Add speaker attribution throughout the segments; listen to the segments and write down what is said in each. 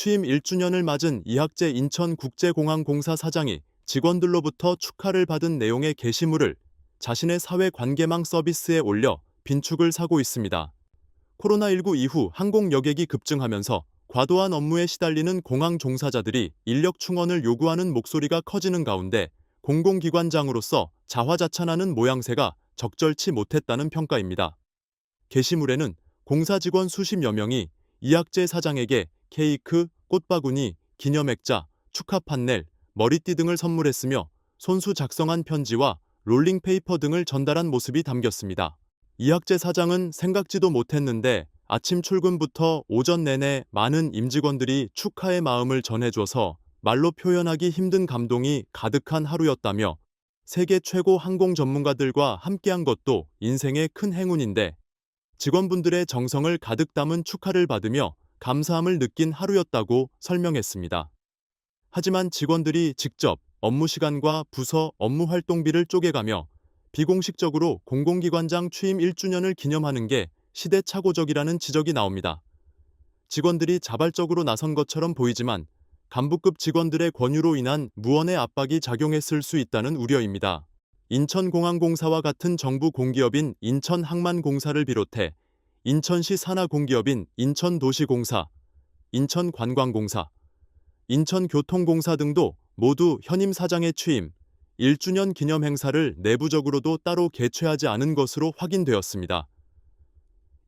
Speaker 1: 취임 1주년을 맞은 이학재 인천국제공항공사 사장이 직원들로부터 축하를 받은 내용의 게시물을 자신의 사회관계망 서비스에 올려 빈축을 사고 있습니다. 코로나19 이후 항공 여객이 급증하면서 과도한 업무에 시달리는 공항 종사자들이 인력 충원을 요구하는 목소리가 커지는 가운데 공공기관장으로서 자화자찬하는 모양새가 적절치 못했다는 평가입니다. 게시물에는 공사 직원 수십여 명이 이학재 사장에게 케이크, 꽃바구니, 기념 액자, 축하 판넬, 머리띠 등을 선물했으며 손수 작성한 편지와 롤링 페이퍼 등을 전달한 모습이 담겼습니다. 이학재 사장은 생각지도 못했는데 아침 출근부터 오전 내내 많은 임직원들이 축하의 마음을 전해줘서 말로 표현하기 힘든 감동이 가득한 하루였다며 세계 최고 항공 전문가들과 함께한 것도 인생의 큰 행운인데 직원분들의 정성을 가득 담은 축하를 받으며 감사함을 느낀 하루였다고 설명했습니다. 하지만 직원들이 직접 업무 시간과 부서 업무 활동비를 쪼개가며 비공식적으로 공공기관장 취임 1주년을 기념하는 게 시대착오적이라는 지적이 나옵니다. 직원들이 자발적으로 나선 것처럼 보이지만 간부급 직원들의 권유로 인한 무언의 압박이 작용했을 수 있다는 우려입니다. 인천공항공사와 같은 정부 공기업인 인천항만공사를 비롯해 인천시 산하공기업인 인천도시공사, 인천관광공사, 인천교통공사 등도 모두 현임 사장의 취임 1주년 기념 행사를 내부적으로도 따로 개최하지 않은 것으로 확인되었습니다.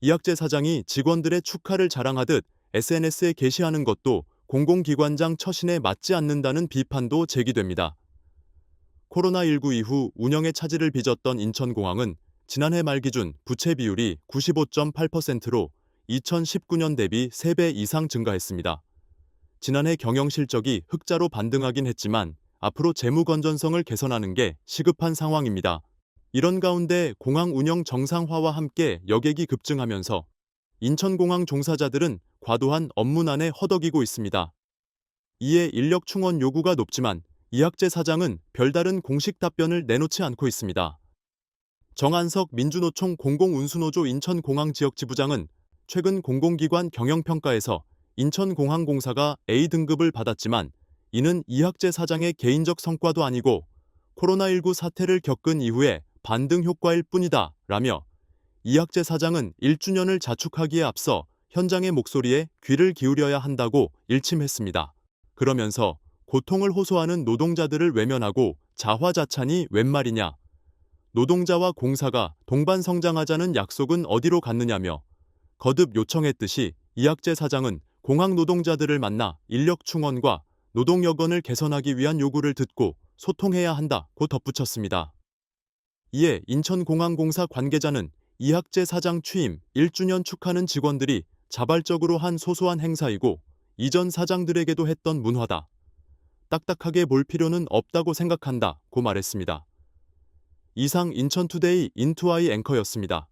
Speaker 1: 이학재 사장이 직원들의 축하를 자랑하듯 SNS에 게시하는 것도 공공기관장 처신에 맞지 않는다는 비판도 제기됩니다. 코로나19 이후 운영의 차질을 빚었던 인천공항은 지난해 말 기준 부채 비율이 95.8%로 2019년 대비 3배 이상 증가했습니다. 지난해 경영 실적이 흑자로 반등하긴 했지만 앞으로 재무 건전성을 개선하는 게 시급한 상황입니다. 이런 가운데 공항 운영 정상화와 함께 여객이 급증하면서 인천공항 종사자들은 과도한 업무난에 허덕이고 있습니다. 이에 인력 충원 요구가 높지만 이학재 사장은 별다른 공식 답변을 내놓지 않고 있습니다. 정한석 민주노총 공공운수노조 인천공항 지역지부장은 최근 공공기관 경영평가에서 인천공항공사가 A등급을 받았지만 이는 이학재 사장의 개인적 성과도 아니고 코로나19 사태를 겪은 이후에 반등 효과일 뿐이다 라며 이학재 사장은 1주년을 자축하기에 앞서 현장의 목소리에 귀를 기울여야 한다고 일침했습니다. 그러면서 고통을 호소하는 노동자들을 외면하고 자화자찬이 웬 말이냐. 노동자와 공사가 동반 성장하자는 약속은 어디로 갔느냐며 거듭 요청했듯이 이학재 사장은 공항 노동자들을 만나 인력 충원과 노동 여건을 개선하기 위한 요구를 듣고 소통해야 한다고 덧붙였습니다. 이에 인천공항공사 관계자는 이학재 사장 취임 1주년 축하는 직원들이 자발적으로 한 소소한 행사이고 이전 사장들에게도 했던 문화다. 딱딱하게 볼 필요는 없다고 생각한다고 말했습니다. 이상 인천투데이 인투아이 앵커였습니다.